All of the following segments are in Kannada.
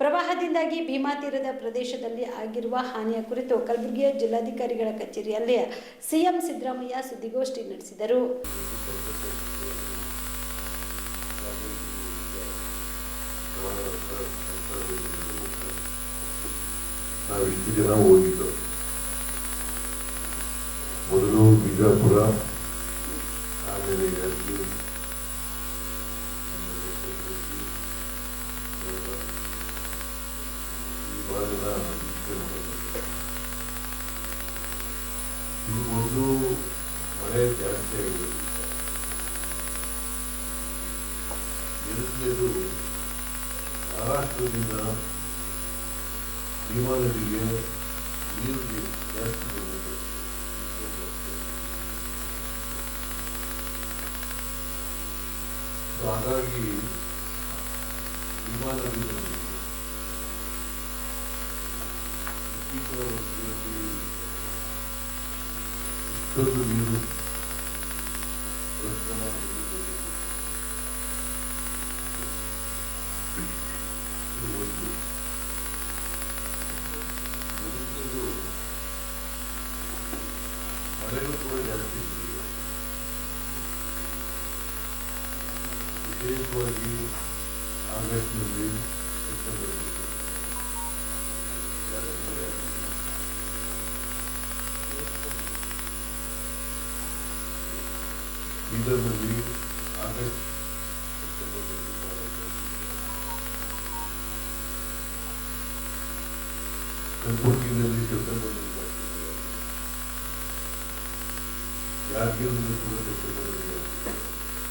ಪ್ರವಾಹದಿಂದಾಗಿ ಭೀಮಾ ತೀರದ ಪ್ರದೇಶದಲ್ಲಿ ಆಗಿರುವ ಹಾನಿಯ ಕುರಿತು ಕಲಬುರಗಿಯ ಜಿಲ್ಲಾಧಿಕಾರಿಗಳ ಕಚೇರಿಯಲ್ಲಿ ಸಿಎಂ ಸಿದ್ದರಾಮಯ್ಯ ಸುದ್ದಿಗೋಷ್ಠಿ ನಡೆಸಿದರು. ಮೊದಲು ಬಿಜಾಪುರ ಆಮೇಲೆ ಯಾದಗಿರಿ ಆಮೇಲೆ ಕಲಬುರ್ಗಿ, ಧಾರವಾಡ, ಈ ಭಾಗದ ಇಷ್ಟು ನೋಡಿದ್ದು. ಈ ಒಂದು ಮಳೆ ಜಾಸ್ತಿ ಆಗಿರೋದ್ರಿಂದ ಎರಡನೇದು ಮಹಾರಾಷ್ಟ್ರದಿಂದ ಭೀಮಾ ನದಿಗೆ ನೀರು ಜಾಸ್ತಿ ಬಂದಿದೆ. ಸೊ ಹಾಗಾಗಿ ಭೀಮಾ ನದಿಯಲ್ಲಿ ಇತ್ತೀಚಿನ ವರ್ಷಗಳಲ್ಲಿ ಇಷ್ಟೊಂದು ನೀರು ದೊಡ್ಡ ಪ್ರಮಾಣದಲ್ಲಿ ಬಂದಿದೆ. ಇದು ಒಂದು ಮುಂದಿನದು ಮಳೆನೂ ಕೂಡ ಜಾಸ್ತಿ ಇದೆ ವಿಶೇಷವಾಗಿ ಆಗಸ್ಟ್ನಲ್ಲಿ ಸೆಪ್ಟೆಂಬರ್ನಲ್ಲಿ ಜಾಸ್ತಿ ಮಳೆ ಆಗಿದೆ. ಬೀದರ್ನಲ್ಲಿ ಆಗಸ್ಟ್ ಸೆಪ್ಟೆಂಬರ್ನಲ್ಲಿ ಬಹಳ ಜಾಸ್ತಿ ಮಳೆ ಆಗಿದೆ. ಕಲಬುರಗಿನಲ್ಲಿ ಸೆಪ್ಟೆಂಬರ್ನಲ್ಲಿ ಜಾಸ್ತಿ ಮಳೆ ಆಗಿದೆ. ಯಾದಗಿರಿನಲ್ಲಿ ಕೂಡ ಸೆಪ್ಟೆಂಬರ್ನಲ್ಲಿ ಜಾಸ್ತಿ ಮಳೆ ಆಗಿದೆ.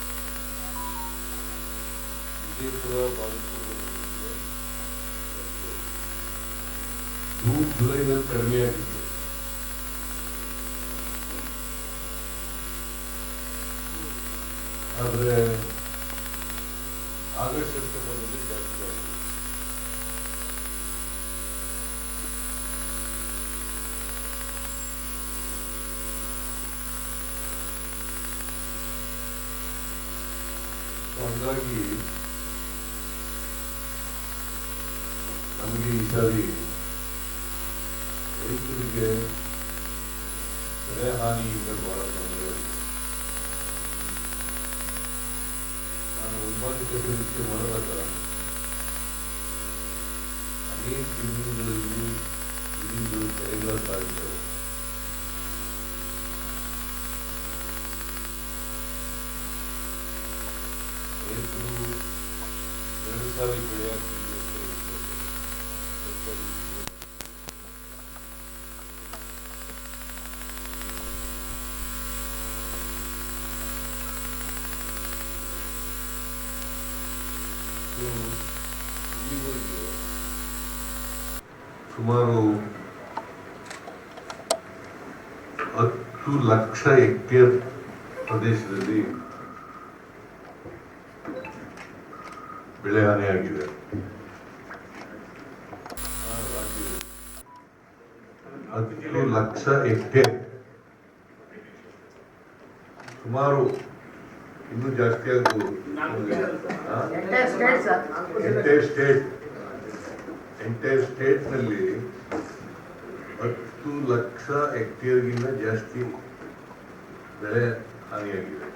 ವಿಜಯಪುರ ಬಾಗಲಕೋಟೆಯಲ್ಲಿ ಕೂಡ ಜಾಸ್ತಿ ಆಗಿದೆ. ಜೂನ್ ಜುಲೈನಲ್ಲಿ ಕಡಿಮೆ ಆಗಿತ್ತು ಆದರೆ ಆಗಸ್ಟ್ ಸೆಪ್ಟೆಂಬರ್ನಲ್ಲಿ ಜಾಸ್ತಿ ಆಗಿದೆ ಸೊ ಹಂಗಾಗಿ ನಮಗೆ ಈ ಸಾರಿ ರೈತರಿಗೆ ಬೆಳೆ ಹಾನಿಯಿಂದ ಬಹಳ सन्मान कसं इतके मला आता अनेक दिवशी एकदा चालतो రైతులు వ్యవసాయ ಸುಮಾರು ಹತ್ತು ಲಕ್ಷ ಹೆಕ್ಟೇರ್ ಪ್ರದೇಶದಲ್ಲಿ ಬೆಳೆ ಹಾನಿಯಾಗಿದೆ ಹತ್ತು ಲಕ್ಷ ಹೆಕ್ಟೇರ್ ಸುಮಾರು ಇನ್ನೂ ಜಾಸ್ತಿ ಆಗ್ಬೋದು ಸ್ಟೇಟ್. ಎಂಟೈರ್ ಸ್ಟೇಟ್ನಲ್ಲಿ ಹತ್ತು ಲಕ್ಷ ಹೆಕ್ಟೇರ್ಗಿಂತ ಜಾಸ್ತಿ ಬೆಳೆ ಹಾನಿಯಾಗಿದೆ.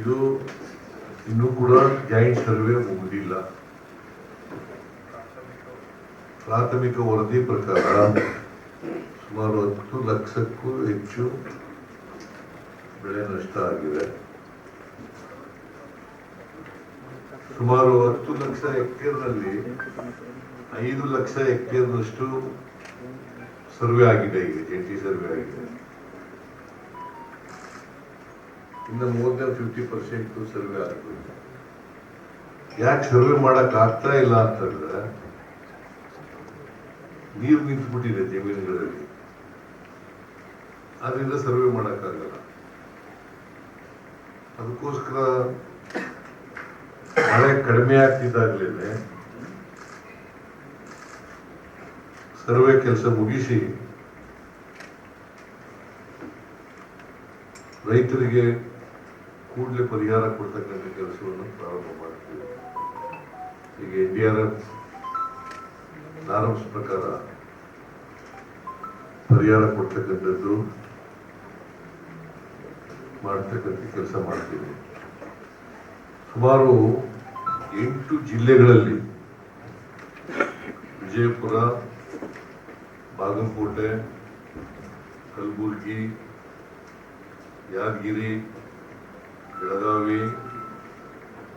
ಇದು ಇನ್ನೂ ಕೂಡ ಜಾಯಿಂಟ್ ಸರ್ವೆ ಮುಗಿದಿಲ್ಲ. ಪ್ರಾಥಮಿಕ ವರದಿ ಪ್ರಕಾರ ಸುಮಾರು ಹತ್ತು ಲಕ್ಷಕ್ಕೂ ಹೆಚ್ಚು ಬೆಳೆ ನಷ್ಟ ಆಗಿದೆ. ಸುಮಾರು ಹತ್ತು ಲಕ್ಷ ಹೆಕ್ಟೇರ್ನಲ್ಲಿ ಐದು ಲಕ್ಷ ಹೆಕ್ಟೇರ್ನಷ್ಟು ಸರ್ವೆ ಆಗಿದೆ ಈಗ ಜಂಟಿ ಸರ್ವೆ ಆಗಿದೆ. ಇನ್ನು more than fifty percent survey ಆಗ್ತದೆ ಯಾಕೆ ಸರ್ವೆ ಮಾಡಕ್ ಆಗ್ತಾ ಇಲ್ಲ ಅಂತಂದ್ರೆ ನೀರು ನಿಂತ್ಬಿಟ್ಟಿದೆ ಜಮೀನುಗಳಲ್ಲಿ. ಅದರಿಂದ ಸರ್ವೆ ಮಾಡಕ್ಕಾಗಲ್ಲ ಅದಕ್ಕೋಸ್ಕರ ಮಳೆ ಕಡಿಮೆ ಆಗ್ತಿದ್ದಾಗಲೇ ಸರ್ವೆ ಕೆಲಸ ಮುಗಿಸಿ ರೈತರಿಗೆ ಕೂಡಲೇ ಪರಿಹಾರ ಕೊಡ್ತಕ್ಕಂಥ ಕೆಲಸವನ್ನು ಪ್ರಾರಂಭ ಮಾಡ್ತೀವಿ. ಈಗ N D R F norms ಪ್ರಕಾರ ಪರಿಹಾರ ಕೊಡ್ತಕ್ಕಂಥದ್ದು ಮಾಡ್ತಕ್ಕಂಥ ಕೆಲಸ ಮಾಡ್ತೀವಿ. ಸುಮಾರು ಎಂಟು ಜಿಲ್ಲೆಗಳಲ್ಲಿ, ವಿಜಯಪುರ, ಬಾಗಲಕೋಟೆ, ಕಲಬುರಗಿ, ಯಾದಗಿರಿ, ಬೆಳಗಾವಿ,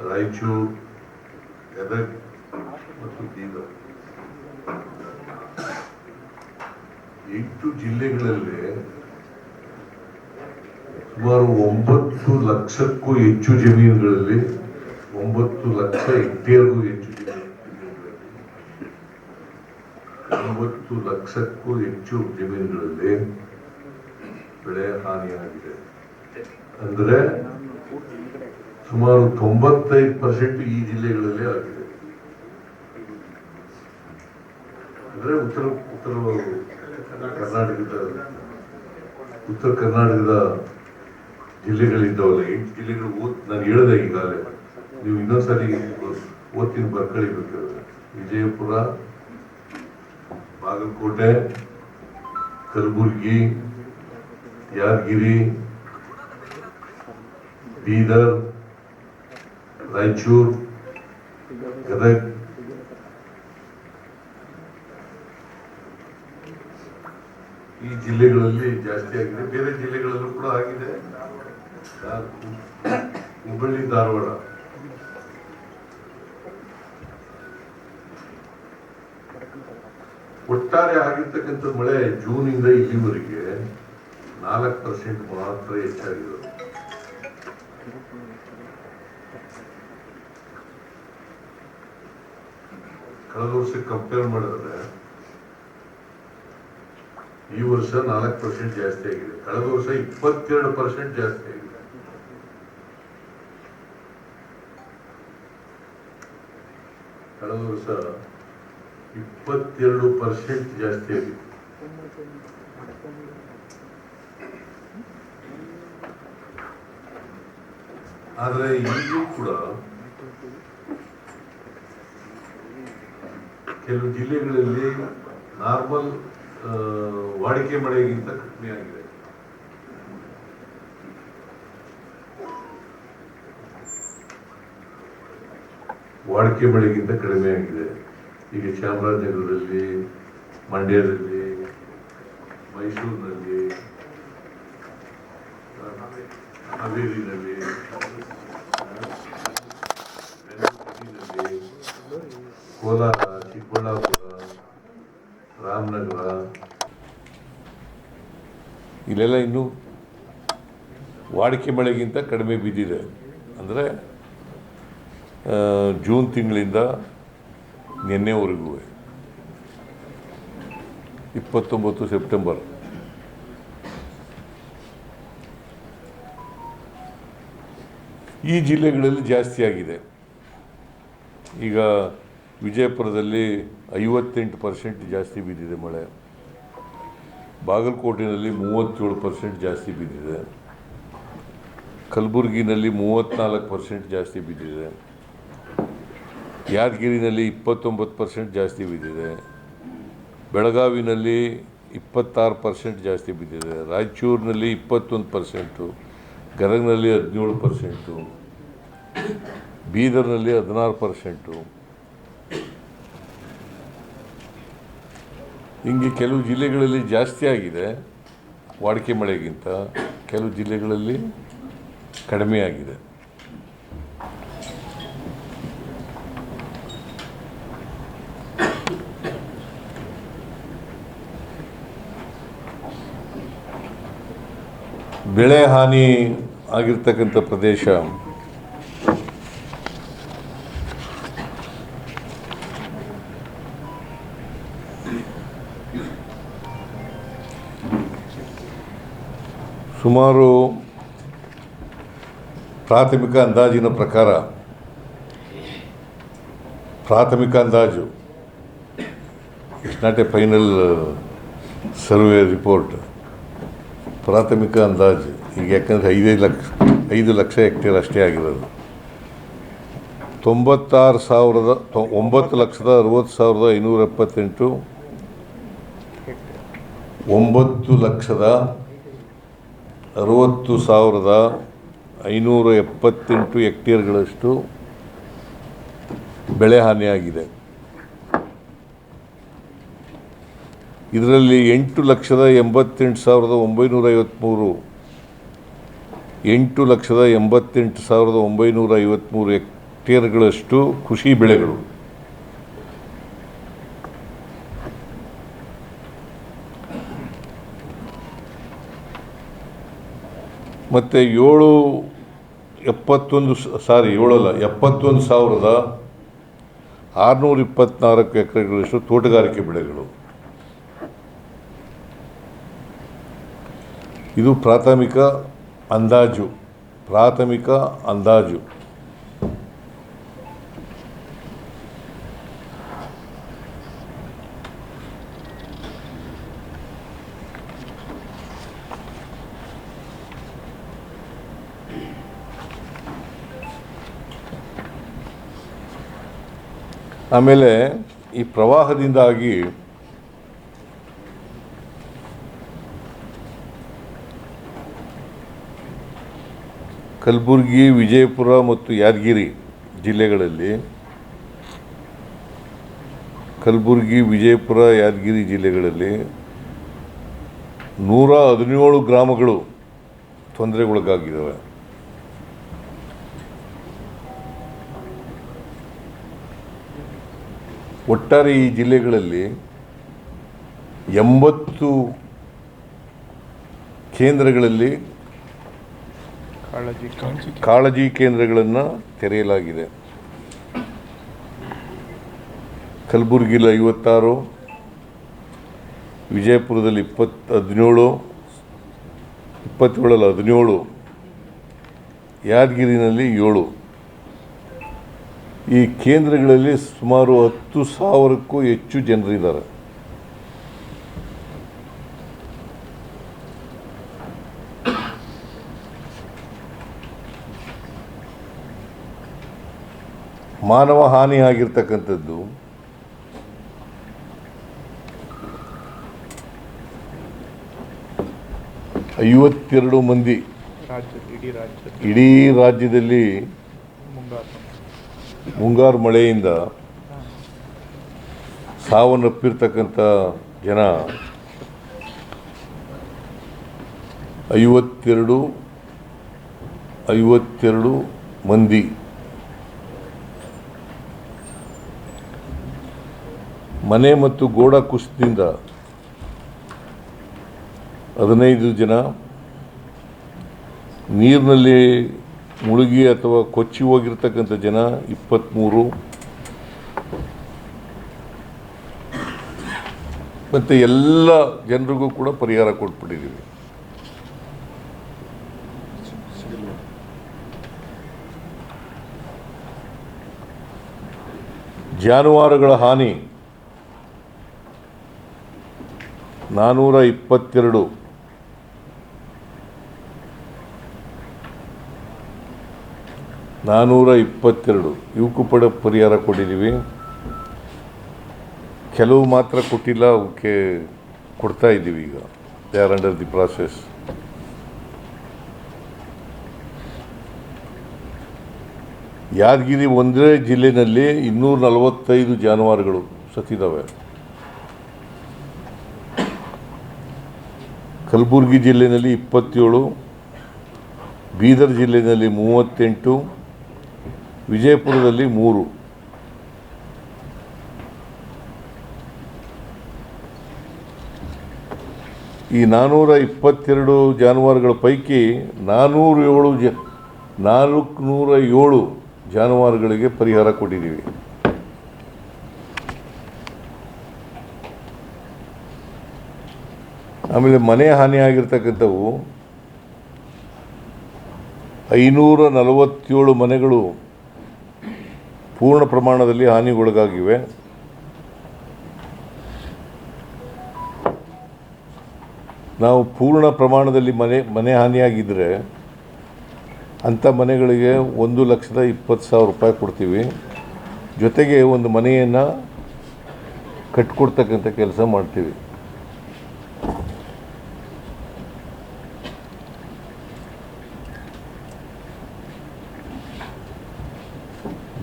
ರಾಯಚೂರು, ಗದಗ್ ಮತ್ತು ಬೀದರ್. ಎಂಟು ಜಿಲ್ಲೆಗಳಲ್ಲಿ ಸುಮಾರು ಒಂಬತ್ತು ಲಕ್ಷಕ್ಕೂ ಹೆಚ್ಚು ಜಮೀನುಗಳಲ್ಲಿ ಒಂಬತ್ತು ಲಕ್ಷ ಹೆಕ್ಟೇರ್ಗೂ ಹೆಚ್ಚು ಒಂಬತ್ತು ಲಕ್ಷಕ್ಕೂ ಹೆಚ್ಚು ಜಮೀನುಗಳಲ್ಲಿ ಬೆಳೆ ಹಾನಿಯಾಗಿದೆ. ಅಂದ್ರೆ ಸುಮಾರು ತೊಂಬತ್ತೈದು ಪರ್ಸೆಂಟ್ ಈ ಜಿಲ್ಲೆಗಳಲ್ಲಿ ಆಗಿದೆ. ಅಂದ್ರೆ ಉತ್ತರ ಉತ್ತರ ಕರ್ನಾಟಕದ ಉತ್ತರ ಕರ್ನಾಟಕದ ಜಿಲ್ಲೆಗಳಿದ್ದಾವಲ್ಲ ಎಂಟು ಜಿಲ್ಲೆಗಳು ನಾನು ಹೇಳಿದೆ ಈಗಾಗಲೇ ನೀವು ಇನ್ನೊಂದ್ಸಲಿ ಓದ್ತೀನಿ ಬರ್ಕಳಿ ಬೇಕಾದ್ರೆ. ವಿಜಯಪುರ, ಬಾಗಲಕೋಟೆ, ಕಲಬುರ್ಗಿ, ಯಾದಗಿರಿ, ಬೀದರ್, ರಾಯಚೂರು, ಗದಗ್. ಈ ಜಿಲ್ಲೆಗಳಲ್ಲಿ ಜಾಸ್ತಿ ಆಗಿದೆ. ಬೇರೆ ಜಿಲ್ಲೆಗಳಲ್ಲೂ ಕೂಡ ಆಗಿದೆ. ಹುಬ್ಬಳ್ಳಿ, ಧಾರವಾಡ. ಒಟ್ಟಾರೆ ಆಗಿರ್ತಕ್ಕಂಥ ಮಳೆ ಜೂನಿಂದ ಇಲ್ಲಿವರೆಗೆ ನಾಲ್ಕು ಪರ್ಸೆಂಟ್ ಮಾತ್ರ ಹೆಚ್ಚಾಗಿರೋದು. ಕಳೆದ ವರ್ಷ ಕಂಪೇರ್ ಮಾಡಿದ್ರೆ ಈ ವರ್ಷ ನಾಲ್ಕು ಪರ್ಸೆಂಟ್ ಜಾಸ್ತಿ ಆಗಿದೆ. ಕಳೆದ ವರ್ಷ ಇಪ್ಪತ್ತೆರಡು ಪರ್ಸೆಂಟ್ ಜಾಸ್ತಿ ಆಗಿದೆ. ಕಳೆದ ವರ್ಷ ಇಪ್ಪತ್ತೆರಡು ಪರ್ಸೆಂಟ್ ಜಾಸ್ತಿ ಆಗಿದೆ ಆದರೆ ಈಗಲೂ ಕೂಡ ಕೆಲವು ಜಿಲ್ಲೆಗಳಲ್ಲಿ ನಾರ್ಮಲ್ ವಾಡಿಕೆ ಮಳೆಗಿಂತ ಕಡಿಮೆ ಆಗಿದೆ. ವಾಡಿಕೆ ಮಳೆಗಿಂತ ಕಡಿಮೆ ಆಗಿದೆ. ಈಗ ಚಾಮರಾಜನಗರದಲ್ಲಿ ಮಂಡ್ಯದಲ್ಲಿ, ಮೈಸೂರಿನಲ್ಲಿ, ಹಾವೇರಿನಲ್ಲಿ, ಕೋಲಾರ, ಚಿಕ್ಕಬಳ್ಳಾಪುರ, ರಾಮನಗರ. ಇಲ್ಲೆಲ್ಲ ಇನ್ನೂ ವಾಡಿಕೆ ಮಳೆಗಿಂತ ಕಡಿಮೆ ಬಿದ್ದಿದೆ. ಅಂದರೆ ಜೂನ್ ತಿಂಗಳಿಂದ ನಿನ್ನೆವರೆಗೂ ಇಪ್ಪತ್ತೊಂಬತ್ತು ಸೆಪ್ಟೆಂಬರ್. ಈ ಜಿಲ್ಲೆಗಳಲ್ಲಿ ಜಾಸ್ತಿಯಾಗಿದೆ ಈಗ ವಿಜಯಪುರದಲ್ಲಿ ಐವತ್ತೆಂಟು ಪರ್ಸೆಂಟ್ ಜಾಸ್ತಿ ಬಿದ್ದಿದೆ ಮಳೆ. ಬಾಗಲಕೋಟೆನಲ್ಲಿ ಮೂವತ್ತೇಳು ಪರ್ಸೆಂಟ್ ಜಾಸ್ತಿ ಬಿದ್ದಿದೆ. ಕಲಬುರಗಿನಲ್ಲಿ ಮೂವತ್ತ್ನಾಲ್ಕು ಪರ್ಸೆಂಟ್ ಜಾಸ್ತಿ ಬಿದ್ದಿದೆ. ಯಾದಗಿರಿನಲ್ಲಿ ಇಪ್ಪತ್ತೊಂಬತ್ತು ಪರ್ಸೆಂಟ್ ಜಾಸ್ತಿ ಬಿದ್ದಿದೆ. ಬೆಳಗಾವಿನಲ್ಲಿ ಇಪ್ಪತ್ತಾರು ಪರ್ಸೆಂಟ್ ಜಾಸ್ತಿ ಬಿದ್ದಿದೆ. ರಾಯಚೂರಿನಲ್ಲಿ ಇಪ್ಪತ್ತೊಂದು ಪರ್ಸೆಂಟು ಗದಗ್ನಲ್ಲಿ ಹದಿನೇಳು ಪರ್ಸೆಂಟು ಬೀದರ್ನಲ್ಲಿ ಹದಿನಾರು ಪರ್ಸೆಂಟು ಹಿಂಗೆ ಕೆಲವು ಜಿಲ್ಲೆಗಳಲ್ಲಿ ಜಾಸ್ತಿ ಆಗಿದೆ. ವಾಡಿಕೆ ಮಳೆಗಿಂತ ಕೆಲವು ಜಿಲ್ಲೆಗಳಲ್ಲಿ ಕಡಿಮೆ ಆಗಿದೆ. ಬೆಳೆ ಹಾನಿ ಆಗಿರ್ತಕ್ಕಂಥ ಪ್ರದೇಶ. ಸುಮಾರು ಪ್ರಾಥಮಿಕ ಅಂದಾಜಿನ ಪ್ರಕಾರ ಪ್ರಾಥಮಿಕ ಅಂದಾಜು it's not a final survey report ಪ್ರಾಥಮಿಕ ಅಂದಾಜು, ಈಗ ಯಾಕಂದರೆ ಐದೈದು ಲಕ್ಷ, ಐದು ಲಕ್ಷ ಹೆಕ್ಟೇರ್ ಅಷ್ಟೇ ಆಗಿರೋದು. ತೊಂಬತ್ತಾರು ಸಾವಿರದ ಒಂಬತ್ತು ಲಕ್ಷದ ಅರವತ್ತು ಸಾವಿರದ ಐನೂರ ಎಪ್ಪತ್ತೆಂಟು, ಒಂಬತ್ತು ಲಕ್ಷದ ಅರವತ್ತು ಸಾವಿರದ ಐನೂರ ಎಪ್ಪತ್ತೆಂಟು ಹೆಕ್ಟೇರ್ಗಳಷ್ಟು ಬೆಳೆ ಹಾನಿಯಾಗಿದೆ. ಇದರಲ್ಲಿ ಎಂಟು ಲಕ್ಷದ ಎಂಬತ್ತೆಂಟು ಸಾವಿರದ ಒಂಬೈನೂರ ಐವತ್ತ್ಮೂರು ಎಂಟು ಲಕ್ಷದ ಎಂಬತ್ತೆಂಟು ಸಾವಿರದ ಒಂಬೈನೂರ ಐವತ್ತ್ಮೂರು ಹೆಕ್ಟೇರ್ಗಳಷ್ಟು ಕೃಷಿ ಬೆಳೆಗಳು. ಮತ್ತು ಏಳು ಎಪ್ಪತ್ತೊಂದು ಸಾರಿ, ಏಳಲ್ಲ, ಎಪ್ಪತ್ತೊಂದು ಸಾವಿರದ ಆರುನೂರ ಇಪ್ಪತ್ತ್ನಾಲ್ಕು ಎಕರೆಗಳಷ್ಟು ತೋಟಗಾರಿಕೆ ಬೆಳೆಗಳು. ಇದು ಪ್ರಾಥಮಿಕ ಅಂದಾಜು ಪ್ರಾಥಮಿಕ ಅಂದಾಜು. ಆಮೇಲೆ ಈ ಪ್ರವಾಹದಿಂದಾಗಿ ಕಲಬುರಗಿ, ವಿಜಯಪುರ ಮತ್ತು ಯಾದಗಿರಿ ಜಿಲ್ಲೆಗಳಲ್ಲಿ ಕಲಬುರಗಿ, ವಿಜಯಪುರ, ಯಾದಗಿರಿ ಜಿಲ್ಲೆಗಳಲ್ಲಿ ನೂರ ಹದಿನೇಳು ಗ್ರಾಮಗಳು ತೊಂದರೆಗೊಳಗಾಗಿದ್ದಾವೆ. ಒಟ್ಟಾರೆ ಈ ಜಿಲ್ಲೆಗಳಲ್ಲಿ ಎಂಬತ್ತು ಕೇಂದ್ರಗಳಲ್ಲಿ ಕಾಳಜಿ ಕೇಂದ್ರಗಳನ್ನು ತೆರೆಯಲಾಗಿದೆ. ಕಲಬುರಗಿಲಿ ಐವತ್ತಾರು, ವಿಜಯಪುರದಲ್ಲಿ ಇಪ್ಪತ್ತು ಹದಿನೇಳು, ಇಪ್ಪತ್ತೇಳಲ್ಲಿ ಹದಿನೇಳು, ಯಾದಗಿರಿನಲ್ಲಿ ಏಳು. ಈ ಕೇಂದ್ರಗಳಲ್ಲಿ ಸುಮಾರು ಹತ್ತು ಸಾವಿರಕ್ಕೂ ಹೆಚ್ಚು ಜನರಿದ್ದಾರೆ. ಮಾನವ ಹಾನಿ ಆಗಿರ್ತಕ್ಕಂಥದ್ದು ಐವತ್ತೆರಡು ಮಂದಿ ಇಡೀ ರಾಜ್ಯದ ಇಡೀ ರಾಜ್ಯದಲ್ಲಿ ಮುಂಗಾರು ಮಳೆಯಿಂದ ಸಾವನ್ನಪ್ಪಿರ್ತಕ್ಕಂಥ ಜನ ಐವತ್ತೆರಡು ಐವತ್ತೆರಡು ಮಂದಿ. ಮನೆ ಮತ್ತು ಗೋಡ ಕುಸಿತದಿಂದ ಹದಿನೈದು ಜನ ನೀರಿನಲ್ಲಿ ಮುಳುಗಿ ಅಥವಾ ಕೊಚ್ಚಿ ಹೋಗಿರ್ತಕ್ಕಂಥ ಜನ ಇಪ್ಪತ್ತ್ಮೂರು ಮತ್ತು ಎಲ್ಲ ಜನರಿಗೂ ಕೂಡ ಪರಿಹಾರ ಕೊಟ್ಬಿಟ್ಟಿದ್ದೀವಿ. ಜಾನುವಾರುಗಳ ಹಾನಿ ನಾನ್ನೂರ ಇಪ್ಪತ್ತೆರಡು ನಾನ್ನೂರ ಇಪ್ಪತ್ತೆರಡು ಇವಕ್ಕೂ ಕೂಡ ಪರಿಹಾರ ಕೊಟ್ಟಿದ್ದೀವಿ ಕೆಲವು ಮಾತ್ರ ಕೊಟ್ಟಿಲ್ಲ ಅವಕ್ಕೆ ಕೊಡ್ತಾ ಇದ್ದೀವಿ ಈಗ. They are under the process Yadgiri ಒಂದೇ ಜಿಲ್ಲೆಯಲ್ಲಿ ಇನ್ನೂರ ನಲವತ್ತೈದು ಜಾನುವಾರುಗಳು ಸತ್ತಿದ್ದಾವೆ. ಕಲಬುರಗಿ ಜಿಲ್ಲೆಯಲ್ಲಿ ಇಪ್ಪತ್ತೇಳು, ಬೀದರ್ ಜಿಲ್ಲೆಯಲ್ಲಿ ಮೂವತ್ತೆಂಟು, ವಿಜಯಪುರದಲ್ಲಿ ಮೂರು. ಈ ನಾನ್ನೂರ ಇಪ್ಪತ್ತೆರಡು ಜಾನುವಾರುಗಳ ಪೈಕಿ ನಾನ್ನೂರ ಏಳು ಜ ನಾಲ್ಕುನೂರ ಏಳು ಜಾನುವಾರುಗಳಿಗೆ ಪರಿಹಾರ ಕೊಟ್ಟಿದ್ದೀವಿ. ಆಮೇಲೆ ಮನೆ ಹಾನಿ ಆಗಿರ್ತಕ್ಕಂಥವು ಐನೂರ ನಲವತ್ತೇಳು ಮನೆಗಳು ಪೂರ್ಣ ಪ್ರಮಾಣದಲ್ಲಿ ಹಾನಿಗೊಳಗಾಗಿವೆ. ನಾವು ಪೂರ್ಣ ಪ್ರಮಾಣದಲ್ಲಿ ಮನೆ ಮನೆ ಹಾನಿಯಾಗಿದ್ದರೆ ಅಂಥ ಮನೆಗಳಿಗೆ ಒಂದು ಲಕ್ಷದ ಇಪ್ಪತ್ತು ಸಾವಿರ ರೂಪಾಯಿ ಕೊಡ್ತೀವಿ. ಜೊತೆಗೆ ಒಂದು ಮನೆಯನ್ನು ಕಟ್ಕೊಡ್ತಕ್ಕಂಥ ಕೆಲಸ ಮಾಡ್ತೀವಿ.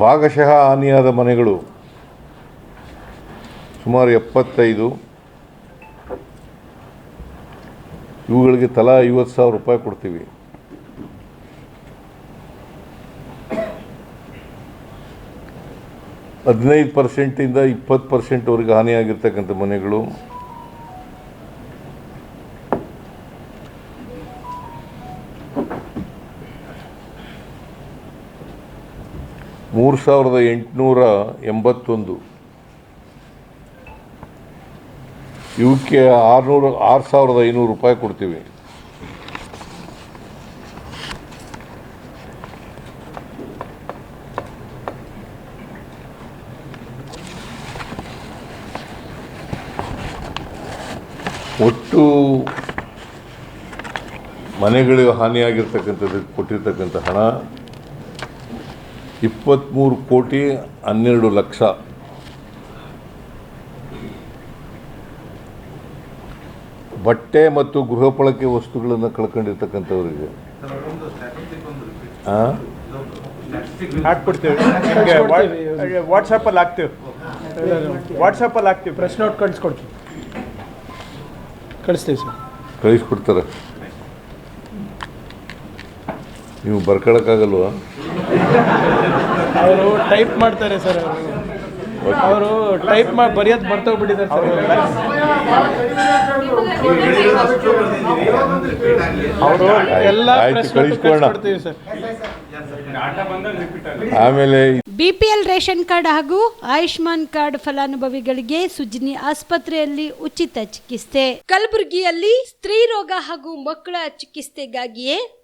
ಭಾಗಶಃ ಹಾನಿಯಾದ ಮನೆಗಳು ಸುಮಾರು ಎಪ್ಪತ್ತೈದು. ಇವುಗಳಿಗೆ ತಲಾ ಐವತ್ತು ಸಾವಿರ ರೂಪಾಯಿ ಕೊಡ್ತೀವಿ. ಹದಿನೈದು ಪರ್ಸೆಂಟಿಂದ ಇಪ್ಪತ್ತು ಪರ್ಸೆಂಟ್ವರೆಗೆ ಹಾನಿಯಾಗಿರ್ತಕ್ಕಂಥ ಮನೆಗಳು. ಮೂರು ಸಾವಿರದ ಎಂಟುನೂರ ಎಂಬತ್ತೊಂದು. ಇವಕ್ಕೆ ಆರುನೂರು, ಆರು ಸಾವಿರದ ಐನೂರು ರೂಪಾಯಿ ಕೊಡ್ತೀವಿ. ಒಟ್ಟು ಮನೆಗಳಿಗೆ ಹಾನಿಯಾಗಿರ್ತಕ್ಕಂಥದ್ದು ಕೊಟ್ಟಿರ್ತಕ್ಕಂಥ ಹಣ ಇಪ್ಪತ್ತ್ಮೂರು ಕೋಟಿ ಹನ್ನೆರಡು ಲಕ್ಷ. ಬಟ್ಟೆ ಮತ್ತು ಗೃಹಪಳಕೆ ವಸ್ತುಗಳನ್ನು ಕಳ್ಕೊಂಡಿರ್ತಕ್ಕಂಥವ್ರಿಗೆ? ಹಾಕ್ಬಿಡ್ತೀವಿ. ನಿಮಗೆ ವಾಟ್ಸಪ್ಪಲ್ಲಿ ಹಾಕ್ತೀವಿ. ವಾಟ್ಸಪ್ಪಲ್ಲಿ ಹಾಕ್ತೀವಿ. ಪ್ರೆಸ್ ನೋಟ್ ಕಳಿಸ್ಕೊಡ್ತೀವಿ ಕಳಿಸ್ತೀವಿ ಸರ್. ಕಳಿಸ್ಕೊಡ್ತಾರೆ ನೀವು ಬರ್ಕೊಳಕ್ಕಾಗಲ್ವಾ? ಅವರು ಟೈಪ್ ಮಾಡ್ತಾರೆ ಸರ್ ಅವರು. ಅವರು ಟೈಪ್ ಮಾಡಿ ಬರೆಯೋದು ಬರ್ತೋಗ್ಬಿಟ್ಟಿದ್ದಾರೆ ಸರ್ ಅವರು. ಎಲ್ಲ. ಕಳಿಸ್ಕೊಡ್ತೀವಿ ಸರ್. ಆಮೇಲೆ ಬಿಪಿಎಲ್ ರೇಷನ್ ಕಾರ್ಡ್ ಹಾಗೂ ಆಯುಷ್ಮಾನ್ ಕಾರ್ಡ್ ಫಲಾನುಭವಿಗಳಿಗೆ ಸುಜಿನಿ ಆಸ್ಪತ್ರೆಯಲ್ಲಿ ಉಚಿತ ಚಿಕಿತ್ಸೆ. ಕಲಬುರಗಿಯಲ್ಲಿ ಸ್ತ್ರೀ ರೋಗ ಹಾಗೂ ಮಕ್ಕಳ ಚಿಕಿತ್ಸೆಗಾಗಿಯೇ